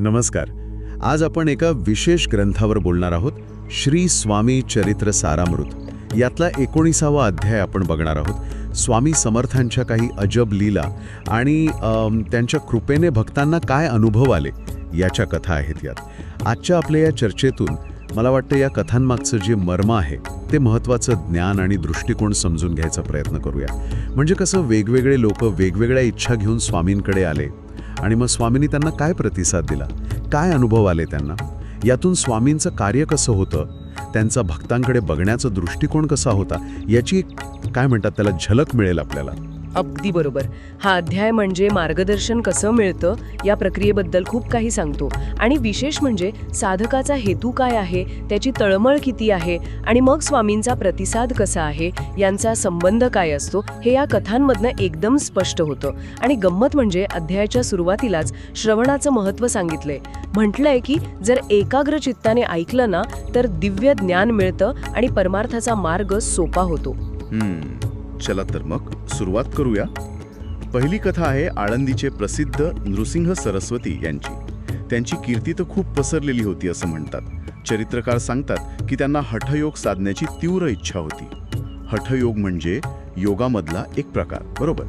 नमस्कार. आज आपण एका विशेष ग्रंथावर बोलणार आहोत श्री स्वामी चरित्र सारामृत. यातला एकोणीसावा अध्याय आपण बघणार आहोत. स्वामी समर्थांच्या काही अजब लीला आणि त्यांच्या कृपेने भक्तांना काय अनुभव आले याच्या कथा आहेत यात. आजच्या आपल्या या चर्चेतून मला वाटतं या कथांमागचं जे मर्म आहे ते महत्त्वाचं ज्ञान आणि दृष्टिकोन समजून घ्यायचा प्रयत्न करूया. म्हणजे कसं वेगवेगळे लोक वेगवेगळ्या इच्छा घेऊन स्वामींकडे आले आणि मग स्वामींनी त्यांना काय प्रतिसाद दिला? काय अनुभव आले त्यांना? यातून स्वामींचं कार्य कसं होतं? त्यांचा भक्तांकडे बघण्याचा दृष्टिकोन कसा होता? याची काय म्हणतात त्याला झलक मिळेल आपल्याला. अगदी बरोबर. हा अध्याय म्हणजे मार्गदर्शन कसं मिळतं या प्रक्रियेबद्दल खूप काही सांगतो. आणि विशेष म्हणजे साधकाचा हेतू काय आहे त्याची तळमळ किती आहे आणि मग स्वामींचा प्रतिसाद कसा आहे यांचा संबंध काय असतो हे या कथांमधनं एकदम स्पष्ट होतं. आणि गंमत म्हणजे अध्यायाच्या सुरुवातीलाच श्रवणाचं महत्त्व सांगितलंय. म्हटलंय की जर एकाग्र चित्ताने ऐकलं ना तर दिव्य ज्ञान मिळतं आणि परमार्थाचा मार्ग सोपा होतो. hmm. चला तर मग सुरुवात करूया. पहिली कथा आहे आळंदीचे प्रसिद्ध नृसिंह सरस्वती यांची. त्यांची कीर्ती तर खूप पसरलेली होती असं म्हणतात. चरित्रकार सांगतात की त्यांना हठयोग साधण्याची तीव्र इच्छा होती. हठयोग म्हणजे योगामधला एक प्रकार बरोबर.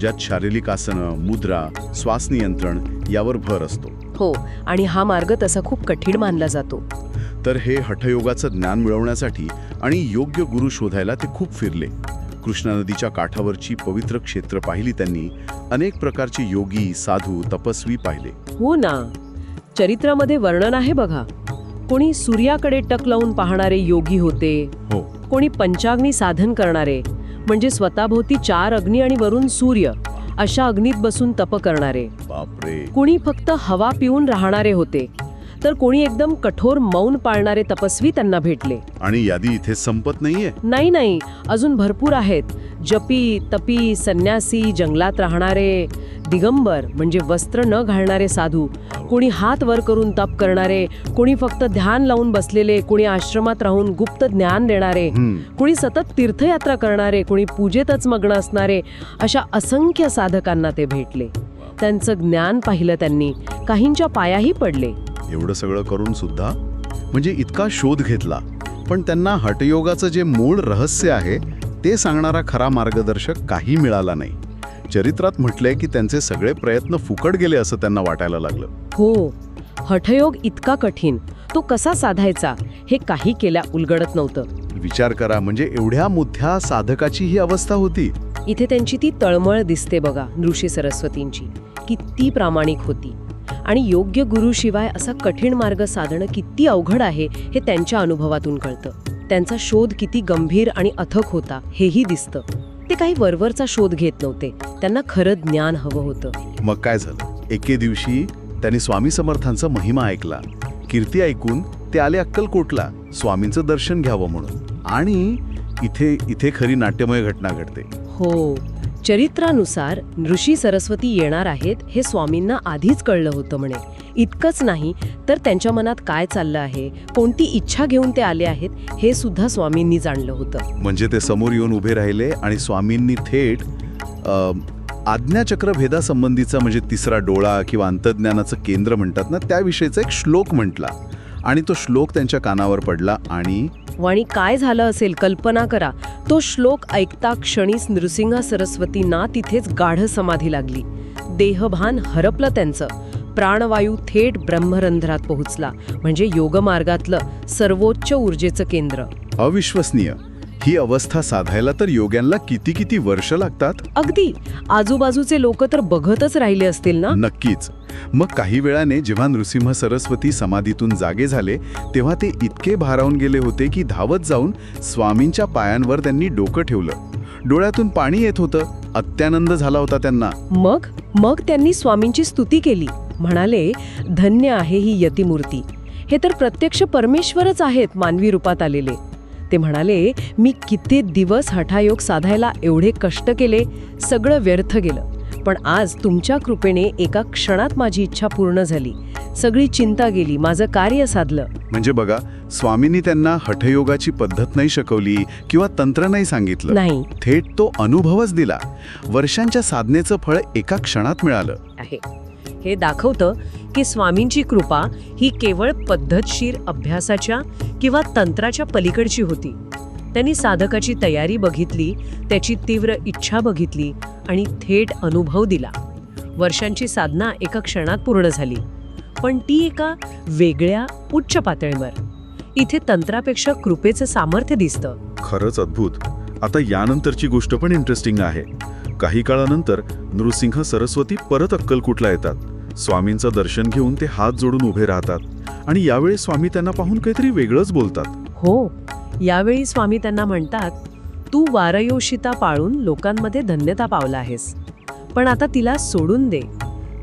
ज्यात शारीरिक आसनं मुद्रा श्वास नियंत्रण यावर भर असतो. हो आणि हा मार्ग तसा खूप कठीण मानला जातो. तर हे हठयोगाचं ज्ञान मिळवण्यासाठी आणि योग्य गुरु शोधायला ते खूप फिरले. कृष्णा नदीच्या काठावरची पवित्र क्षेत्र पाहिली त्यांनी अनेक प्रकारचे योगी साधू तपस्वी पाहिले. हो ना. चरित्रामध्ये वर्णन आहे बघा. कोणी सूर्याकडे टक लावून पाहणारे योगी होते. हो. कोणी पंचाग्नी साधन करणारे. म्हणजे स्वतःभोवती चार अग्नी आणि वरून सूर्य अशा अग्नीत बसून तप करणारे. बापरे. कोणी फक्त हवा पिऊन राहणारे होते. तर कोणी एकदम कठोर मौन पाळणारे तपस्वी त्यांना भेटले. आणि यादी इथे संपत नाहीये? नाही नाही. अजून भरपूर आहेत. जपी तपी संन्यासी जंगलात राहणारे दिगंबर म्हणजे वस्त्र न घालणारे साधू कोणी हात वर करून तप करणारे कोणी फक्त ध्यान लावून बसलेले कोणी आश्रमात राहून गुप्त ज्ञान देणारे कोणी सतत तीर्थयात्रा करणारे कोणी पूजेतच मग्न असणारे अशा असंख्य साधकांना ते भेटले. त्यांचं ज्ञान पाहिलं त्यांनी. काहींच्या पायाही पडले. एवढं सगळं करून सुद्धा म्हणजे इतका शोध घेतला. पण त्यांना हठयोगाचं जे मूळ रहस्य आहे ते सांगणारा खरा मार्गदर्शक काही मिळाला नाही. चरित्रात म्हटलंय की त्यांचे सगळे प्रयत्न फुकट गेले असं त्यांना वाटायला लागलं. हो हठयोग इतका कठीण. तो कसा साधायचा हे काही केल्या उलगडत नव्हतं. विचार करा म्हणजे एवढ्या मोठ्या साधकाची ही अवस्था होती. इथे त्यांची ती तळमळ दिसते बघा ऋषी सरस्वतींची. किती प्रामाणिक होती. आणि योग्य गुरुशिवाय असा कठीण मार्ग साधणं किती अवघड आहे हे त्यांच्या अनुभवातून कळतं. त्यांचा शोध किती गंभीर आणि अथक होता हेही दिसतं. ते काही वरवरचा शोध घेत नव्हते. त्यांना खरं ज्ञान हवं होतं. मग काय झालं? एके दिवशी त्यांनी स्वामी समर्थांचा महिमा ऐकला. कीर्ती ऐकून ते आले अक्कलकोटला स्वामींचं दर्शन घ्यावं म्हणून. आणि इथे इथे खरी नाट्यमय घटना घडते. हो. चरित्रानुसार ऋषी सरस्वती येणार आहेत हे स्वामींना आधीच कळलं होतं म्हणे. इतकंच नाही तर त्यांच्या मनात काय चाललं आहे? कोणती इच्छा घेऊन ते आले आहेत? हे सुद्धा स्वामींनी जाणलं होतं. म्हणजे ते समोर येऊन उभे राहिले आणि स्वामींनी थेट आज्ञाचक्र भेदासंबंधीचा म्हणजे तिसरा डोळा किंवा अंतज्ञानाचं केंद्र म्हणतात ना त्याविषयीचा एक श्लोक म्हटला. आणि तो श्लोक त्यांच्या कानावर पडला आणि वाणी काय झालं असेल कल्पना करा. तो श्लोक ऐकता क्षणीच नृसिंह सरस्वतींना तिथेच गाढ समाधी लागली. देहभान हरपलं त्यांचं. प्राणवायू थेट ब्रह्मरंध्रात पोहोचला. म्हणजे योगमार्गातलं सर्वोच्च ऊर्जेचं केंद्र. अविश्वसनीय. ही अवस्था साधायला तर योग्यांना किती किती वर्ष लागतात? अगदी. आजूबाजूचे लोक तर बघतच राहिले असतील ना? नक्कीच. मग काही वेळाने जेव्हा नृसिंह सरस्वती समाधीतून जागे झाले तेव्हा ते इतके भारावून गेले होते की धावत जाऊन स्वामींच्या पायांवर त्यांनी डोकं ठेवलं. डोळ्यातून पाणी येत होतं. अत्यानंद झाला होता त्यांना. मग? मग त्यांनी स्वामींची स्तुती केली. म्हणाले धन्य आहे ही यतिमूर्ती. हे तर प्रत्यक्ष परमेश्वरच आहेत मानवी रूपात आलेले. ते म्हणाले मी किती दिवस हठायोग साधायला एवढे कष्ट केले सगळं व्यर्थ गेलं. पण आज तुमच्या कृपेने एका क्षणात माझी इच्छा पूर्ण झाली. सगळी चिंता गेली माझं कार्य साधलं. म्हणजे बघा स्वामींनी त्यांना हठयोगाची पद्धत नाही शिकवली किंवा तंत्र नाही सांगितलं. नाही. थेट तो अनुभवच दिला. वर्षांच्या साधनेचं फळ एका क्षणात मिळालं. आहे. हे दाखवतं की स्वामींची कृपा ही केवळ पद्धतशीर अभ्यासाच्या किंवा तंत्राच्या पलीकडची होती. त्यांनी साधकाची तयारी बघितली त्याची तीव्र इच्छा बघितली आणि थेट अनुभव दिला. वर्षांची साधना एका क्षणात पूर्ण झाली. पण ती एका वेगळ्या उच्च पातळीवर. इथे तंत्रापेक्षा कृपेचं सामर्थ्य दिसतं. खरंच अद्भुत. आता यानंतरची गोष्ट पण इंटरेस्टिंग आहे. काही काळानंतर नृसिंह सरस्वती परत अक्कलकुटला येतात. स्वामींचं दर्शन घेऊन ते हात जोडून उभे राहतात. आणि यावेळी स्वामी त्यांना पाहून काहीतरी वेगळंच बोलतात. हो यावेळी स्वामी त्यांना म्हणतात तू वारयोषिता पाळून लोकांमध्ये धन्यता पावला आहेस. पण आता तिला सोडून दे.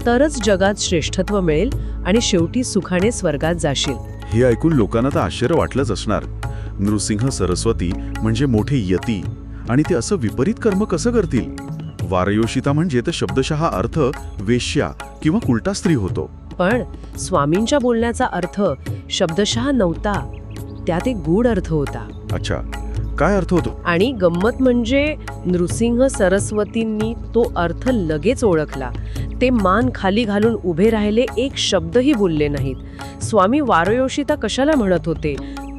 तरच जगात श्रेष्ठत्व मिळेल आणि शेवटी सुखाने स्वर्गात जाशील. हे ऐकून लोकांना तर आश्चर्य वाटलंच असणार. नृसिंह सरस्वती म्हणजे मोठे यती. आणि ते असं विपरीत कर्म कसं करतील? वारयोषिता म्हणजे तर शब्दशः अर्थ वेश्या किंवा उलटा स्त्री होतो. पण स्वामींच्या बोलण्याचा अर्थ शब्दशः नव्हता त्यात एक गूढ अर्थ होता. अच्छा काय अर्थ होतो? आणि गंमत म्हणजे नृसिंह सरस्वतींनी तो अर्थ लगेच ओळखला. ते मान खाली घालून उभे राहिले एक शब्दही बोलले नाहीत. स्वामी वारयोषिता कशाला म्हणत होते?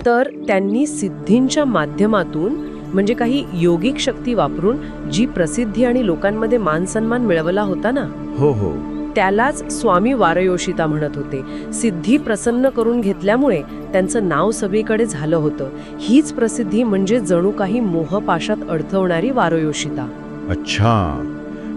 तर त्यांनी सिद्धींच्या माध्यमातून म्हणजे काही योगिक शक्ती वापरून जी प्रसिद्धी आणि लोकांमध्ये मान सन्मान मिळवला होता ना? हो हो. त्यालाच स्वामी वारयोषिता म्हणत होते. सिद्धी प्रसन्न करून घेतल्यामुळे त्यांचं नाव सगळीकडे झालं होतं. हीच प्रसिद्धी म्हणजे जणू काही मोहपाशात अडथवणारी वारयोषिता. अच्छा.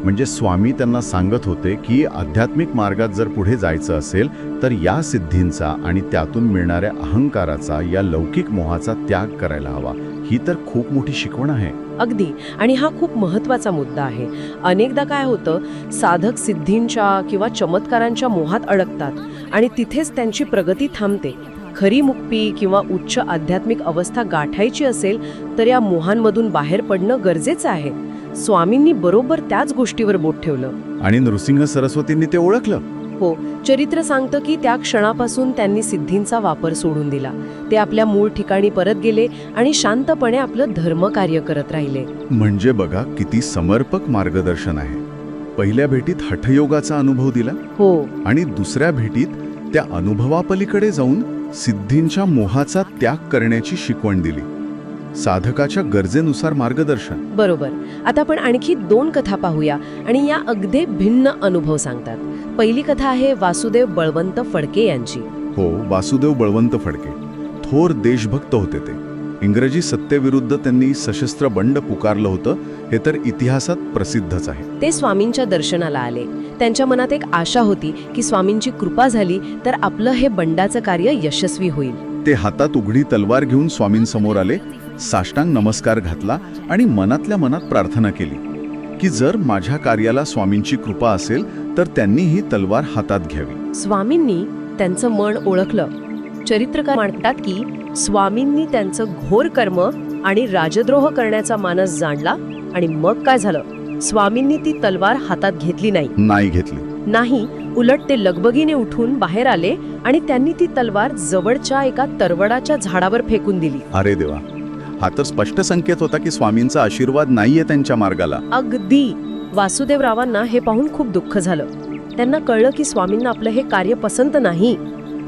म्हणजे स्वामी त्यांना सांगत होते की आध्यात्मिक मार्गात जर पुढे जायचं असेल तर या सिद्धींचा आणि त्यातून मिळणाऱ्या अहंकाराचा या लौकिक मोहाचा त्याग करायला हवा. ही तर खूप मोठी शिकवण आहे. अगदी. आणि हा खूप महत्त्वाचा मुद्दा आहे. अनेकदा काय होतं साधक सिद्धींच्या किंवा चमत्कारांच्या मोहात अडकतात आणि तिथेच त्यांची प्रगती थांबते. खरी मुक्ती किंवा उच्च आध्यात्मिक अवस्था गाठायची असेल तर या मोहांमधून बाहेर पडणं गरजेचं आहे. स्वामींनी बरोबर त्याच गोष्टीवर बोट ठेवलं. आणि नृसिंह सरस्वतींनी ते ओळखलं. हो चरित्र सांगतं की त्या क्षणापासून त्यांनी सिद्धींचा वापर सोडून दिला. ते आपल्या मूळ ठिकाणी परत गेले आणि शांतपणे आपलं धर्मकार्य करत राहिले. म्हणजे बघा किती समर्पक मार्गदर्शन आहे. पहिल्या भेटीत हठयोगाचा अनुभव दिला हो. आणि दुसऱ्या भेटीत त्या अनुभवापलीकडे जाऊन सिद्धींच्या मोहाचा त्याग करण्याची शिकवण दिली. साधकाच्या गरजेनुसार मार्गदर्शन. बरोबर. आता आपण आणखी दोन कथा पाहूया आणि या अगदी भिन्न अनुभव सांगतात. पहिली कथा आहे वासुदेव बळवंत फडके यांची. हो वासुदेव बळवंत फडके. थोर देशभक्त होते ते. इंग्रजी सत्तेविरुद्ध त्यांनी सशस्त्र बंड पुकारलं होतं हे तर इतिहासात प्रसिद्धच आहे. ते स्वामींच्या दर्शनाला आले. त्यांच्या मनात एक आशा होती की स्वामींची कृपा झाली तर आपलं हे बंडाचं कार्य यशस्वी होईल. ते हातात उघडी तलवार घेऊन स्वामींसमोर आले साष्टांग नमस्कार घातला आणि मनातल्या मनात प्रार्थना केली. की जर माझ्या कार्याला स्वामींची कृपा असेल तर त्यांनी ही तलवार हातात घ्यावी. स्वामींनी त्यांचं मन ओळखलं. चरित्रकार म्हणतात की स्वामींनी त्यांचं घोर कर्म आणि राजद्रोह करण्याचा मानस जाणला आणि मग काय झालं? स्वामींनी ती तलवार हातात घेतली नाही. नाही घेतली. नाही उलट ते लगबगीने उठून बाहेर आले आणि त्यांनी ती तलवार जवळच्या एका तरवडाच्या झाडावर फेकून दिली. अरे देवा हा तर स्पष्ट संकेत होता की स्वामींचा आशीर्वाद नाहीये त्यांच्या मार्गाला. अगदी. वासुदेवरावांना हे पाहून खूप दुःख झालं. त्यांना कळलं की स्वामींना आपलं हे कार्य पसंत नाही.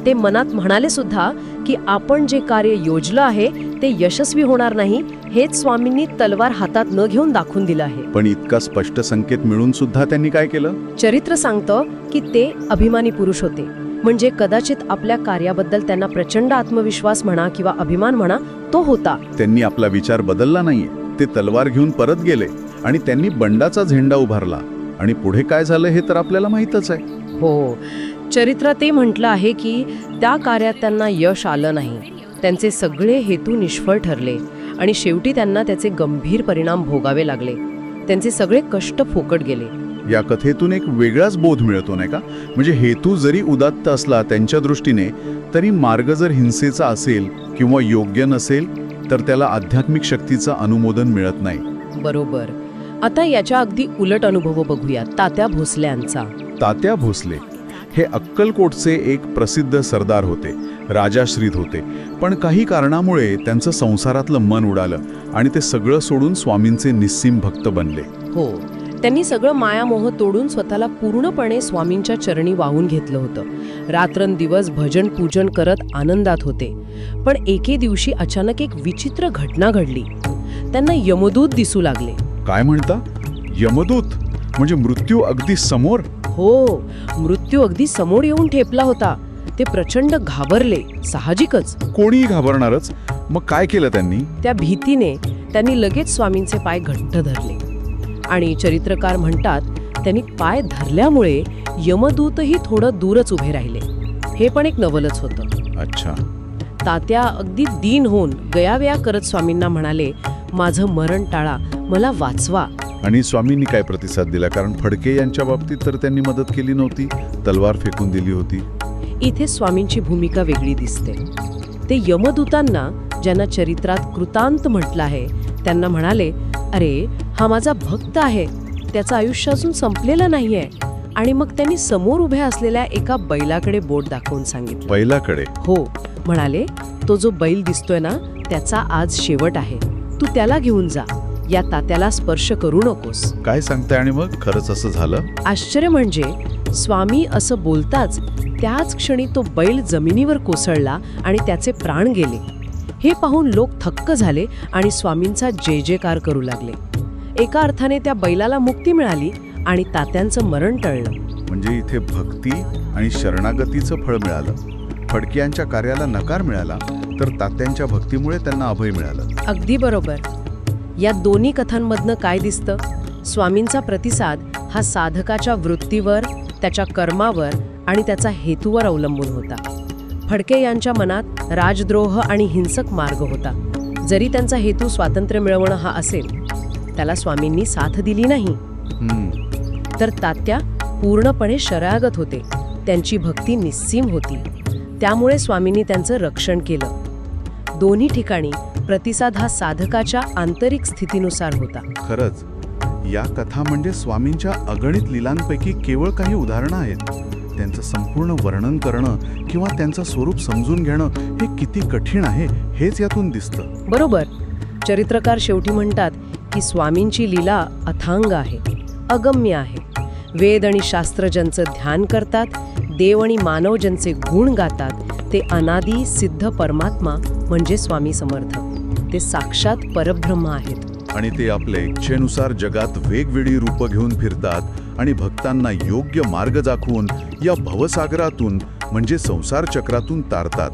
ते मनात म्हणाले सुद्धा की आपण जे कार्य योजलं आहे ते यशस्वी होणार नाही हेच स्वामींनी तलवार हातात न घेऊन दाखवून दिलं आहे. पण इतका स्पष्ट संकेत मिळून सुद्धा त्यांनी काय केलं? चरित्र सांगतं की ते अभिमानी पुरुष होते. म्हणजे कदाचित आपल्या कार्याबद्दल त्यांना प्रचंड आत्मविश्वास म्हणा किंवा अभिमान म्हणा तो होता. त्यांनी आपला विचार बदलला नाहीये. ते तलवार घेऊन परत गेले आणि त्यांनी बंडाचा झेंडा उभारला. आणि पुढे काय झालं हे तर आपल्याला माहीतच आहे. हो. चरित्रात ते म्हटलं आहे की त्या कार्यात त्यांना यश आलं नाही. त्यांचे सगळे हेतू निष्फळ ठरले आणि शेवटी त्यांना त्याचे गंभीर परिणाम भोगावे लागले. त्यांचे सगळे कष्ट फोकट गेले. या कथेतून एक वेगळाच बोध मिळतो नाही का? म्हणजे हेतू जरी उदात्त असला त्यांच्या दृष्टीने तरी मार्ग जर हिंसेचा असेल किंवा योग्य नसेल तर त्याला आध्यात्मिक शक्तीचं अनुमोदन मिळत नाही. बरोबर. आता याच्या अगदी उलट अनुभव बघूया तात्या भोसल्यांचा. तात्या भोसले हे अक्कलकोटचे एक प्रसिद्ध सरदार होते राजाश्रित होते. पण काही कारणामुळे त्यांचं संसारातलं मन उडालं आणि ते सगळं सोडून स्वामींचे निस्सीम भक्त बनले. हो. त्यांनी सगळं मायामोह तोडून स्वतःला पूर्णपणे स्वामींच्या चरणी वाहून घेतलं होतं. रात्रंदिवस भजन पूजन करत आनंदात होते. पण एके दिवशी अचानक एक विचित्र घटना घडली. त्यांना यमदूत दिसू लागले. काय म्हणता? यमदूत? म्हणजे मृत्यू अगदी समोर? हो मृत्यू अगदी समोर येऊन ठेपला होता. ते प्रचंड घाबरले. साहजिकच. कोणीही घाबरणारच. मग काय केलं त्यांनी? त्या भीतीने त्यांनी लगेच स्वामींचे पाय घट्ट धरले. आणि चरित्रकार म्हणतात त्यांनी पाय धरल्यामुळे यमदूतही थोडं दूरच उभे राहिले. हे पण एक नवलच होतं. अच्छा. तात्या अगदी दीन होऊन गयावया करत स्वामींना म्हणाले माझं मरण टाळा मला वाचवा. आणि स्वामींनी काय प्रतिसाद दिला? कारण फडके यांच्या बाबतीत तर त्यांनी मदत केली नव्हती तलवार फेकून दिली होती. इथे स्वामींची भूमिका वेगळी दिसते. ते यमदूतांना ज्यांना चरित्रात कृतांत म्हटलं आहे त्यांना म्हणाले अरे हा माझा भक्त आहे. त्याचं आयुष्य अजून संपलेलं नाहीये. आणि मग त्यांनी समोर उभ्या असलेल्या एका बैलाकडे बोट दाखवून सांगितलं. बैलाकडे? हो. म्हणाले तो जो बैल दिसतोय ना त्याचा आज शेवट आहे. तू त्याला घेऊन जा. या तात्याला स्पर्श करू नकोस. काय सांगताय आणि मग? खरंच असं झालं? आश्चर्य म्हणजे स्वामी असं बोलताच त्याच क्षणी तो बैल जमिनीवर कोसळला आणि त्याचे प्राण गेले. हे पाहून लोक थक्क झाले आणि स्वामींचा जय जयकार करू लागले. एका अर्थाने त्या बैलाला मुक्ती मिळाली आणि तात्यांचं मरण टळलं. म्हणजे इथे भक्ती आणि शरणागतीचं फळ मिळालं. फडके यांच्या कार्याला नकार मिळाला तर तात्यांच्या भक्तीमुळे त्यांना अभय मिळालं. अगदी बरोबर. या दोन्ही कथांमधनं काय दिसतं? स्वामींचा प्रतिसाद हा साधकाच्या वृत्तीवर त्याच्या कर्मावर आणि त्याचा हेतूवर अवलंबून होता. फडके यांच्या मनात राजद्रोह आणि हिंसक मार्ग होता. जरी त्यांचा हेतू स्वातंत्र्य मिळवणं हा असेल त्याला स्वामींनी साथ दिली नाही. तर तात्या पूर्णपणे शरागत होते. त्यांची भक्ती निस्सीम होती. त्यामुळे स्वामींनी त्यांचं रक्षण केलं. दोन्ही ठिकाणी प्रतिसाद हा साधकाच्या आंतरिक स्थितीनुसार होता. खरंच या कथा म्हणजे स्वामींच्या अगणित लिलांपैकी केवळ काही उदाहरणं आहेत. त्यांचं संपूर्ण वर्णन करणं किंवा त्यांचं स्वरूप समजून घेणं हे किती कठीण आहे हेच यातून दिसतं. बरोबर. चरित्रकार शेवटी म्हणतात की स्वामींची लीला अथांग आहे अगम्य आहे. वेद आणि शास्त्र ज्यांचं ध्यान करतात देव आणि मानव ज्यांचे गुण गातात ते अनादी सिद्ध परमात्मा म्हणजे स्वामी समर्थ. ते साक्षात परब्रह्म आहेत. आणि ते आपल्या इच्छेनुसार जगात वेगवेगळी रूपं घेऊन फिरतात आणि भक्तांना योग्य मार्ग दाखवून या भवसागरातून म्हणजे संसार चक्रातून तारतात.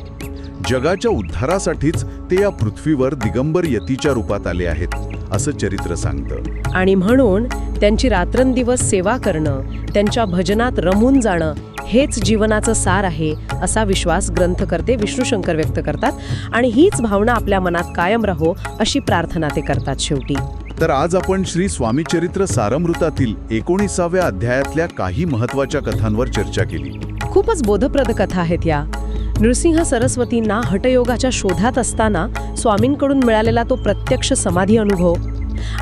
जगाच्या उद्धारासाठीच ते या पृथ्वीवर दिगंबर यतीच्या रूपात आले आहेत असं चरित्र सांगतं. आणि म्हणून त्यांची रात्रंदिवस सेवा करणं त्यांच्या भजनात रमून जाणं हेच जीवनाचं सार आहे असा विश्वास ग्रंथकर्ते विष्णुशंकर व्यक्त करतात. आणि हीच भावना आपल्या मनात कायम राहो अशी प्रार्थना ते करतात शेवटी. तर आज आपण श्री स्वामी चरित्र सारमृतातील एकोणीसाव्या अध्यायातल्या काही महत्त्वाच्या कथांवर चर्चा केली. खूपच बोधप्रद कथा आहेत या. नृसिंह सरस्वतींना हटयोगाच्या शोधात असताना स्वामींकडून मिळालेला तो प्रत्यक्ष समाधी अनुभव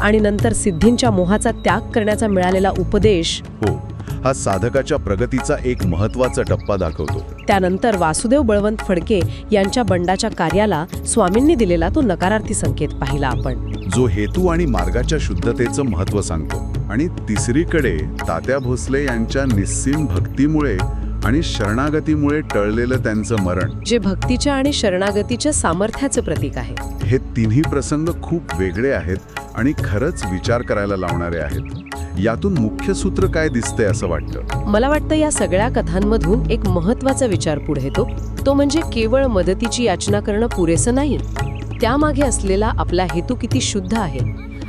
आणि नंतर सिद्धींच्या मोहाचा त्याग करण्याचा मिळालेला उपदेश हो हा साधकाच्या प्रगतीचा एक महत्त्वाचा टप्पा दाखवतो. त्यानंतर वासुदेव बळवंत फडके यांच्या बंडाच्या कार्याला स्वामींनी दिलेला तो नकारार्थी संकेत पाहिला आपण. जो हेतू आणि मार्गाच्या शुद्धतेचं महत्त्व सांगतो. आणि तिसरीकडे तात्या भोसले यांच्या निस्सीम भक्तीमुळे आणि शरणागतीमुळे टळलेलं त्यांचं मरण. जे भक्तीच्या आणि शरणागतीच्या सामर्थ्याचं प्रतीक आहे. हे तिन्ही प्रसंग खूप वेगळे आहेत आणि खरंच विचार करायला लावणारे आहेत. यातून मुख्य सूत्र काय दिसतंय असं वाटतं? मला वाटतं या सगळ्या कथांमधून एक महत्त्वाचा विचार पुढे येतो. तो म्हणजे केवळ मदतीची याचना करणं पुरेसं नाही त्यामागे असलेला आपला हेतू किती शुद्ध आहे?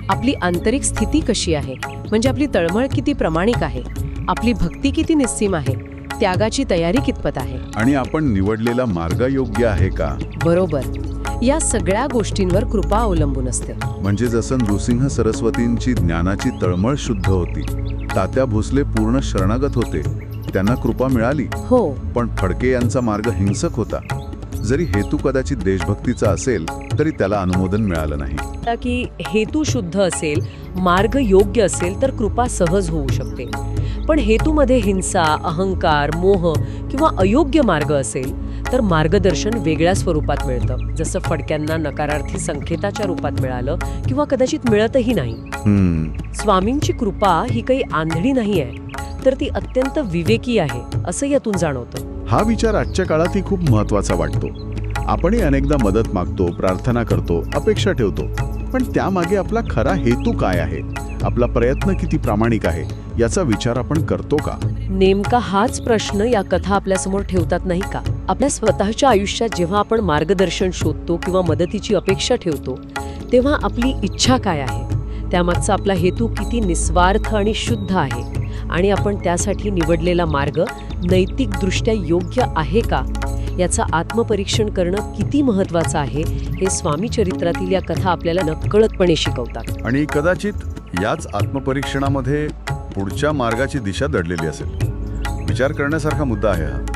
आपली आंतरिक स्थिती कशी आहे? म्हणजे आपली तळमळ किती प्रामाणिक आहे? आपली भक्ती किती निस्सीम आहे? त्यागाची तयारी कितपत आहे? आणि आपण निवडलेला मार्ग योग्य आहे का? बरोबर. या सगळ्या गोष्टींवर कृपा अवलंबून असते. म्हणजे जसं नृसिंह सरस्वतींची ज्ञानाची तळमळ शुद्ध होती तात्या भोसले पूर्ण शरणागत होते त्यांना कृपा मिळाली. हो. पण फडके यांचा मार्ग हिंसक होता. जरी हेतू कदाचित देशभक्तीचा असेल तरी त्याला अनुमोदन मिळालं नाही. की हेतू शुद्ध असेल मार्ग योग्य असेल तर कृपा सहज होऊ शकते. पण हेतूमध्ये हिंसा अहंकार मोह किंवा अयोग्य मार्ग असेल तर मार्गदर्शन वेगळ्या स्वरूपात मिळतं. जसं फडक्यांना नकारार्थी संकेताच्या रूपात मिळालं किंवा कदाचित मिळतही नाही. स्वामींची कृपा ही काही आंधळी नाही आहे तर ती अत्यंत विवेकी आहे असं यातून जाणवतं. हा विचार आजच्या काळातही खूप महत्त्वाचा वाटतो. आपणही अनेकदा मदत मागतो प्रार्थना करतो अपेक्षा ठेवतो. पण त्यामागे आपला खरा हेतू काय आहे? आपला प्रयत्न किती प्रामाणिक आहे याचा विचार आपण करतो का? नेमका हाच प्रश्न या कथा आपल्यासमोर ठेवतात नाही का? आपल्या स्वतःच्या आयुष्यात जेव्हा आपण मार्गदर्शन शोधतो किंवा मदतीची अपेक्षा ठेवतो तेव्हा आपली इच्छा काय आहे? त्यामागचा आपला हेतू किती निस्वार्थ आणि शुद्ध आहे? आणि आपण त्यासाठी निवडलेला मार्ग नैतिकदृष्ट्या योग्य आहे का? याचं आत्मपरीक्षण करणं किती महत्वाचं आहे हे स्वामी चरित्रातील या कथा आपल्याला नकळतपणे शिकवतात. आणि कदाचित याच आत्मपरीक्षणामध्ये पुढच्या मार्गाची दिशा दडलेली असेल. विचार करण्यासारखा मुद्दा आहे हा.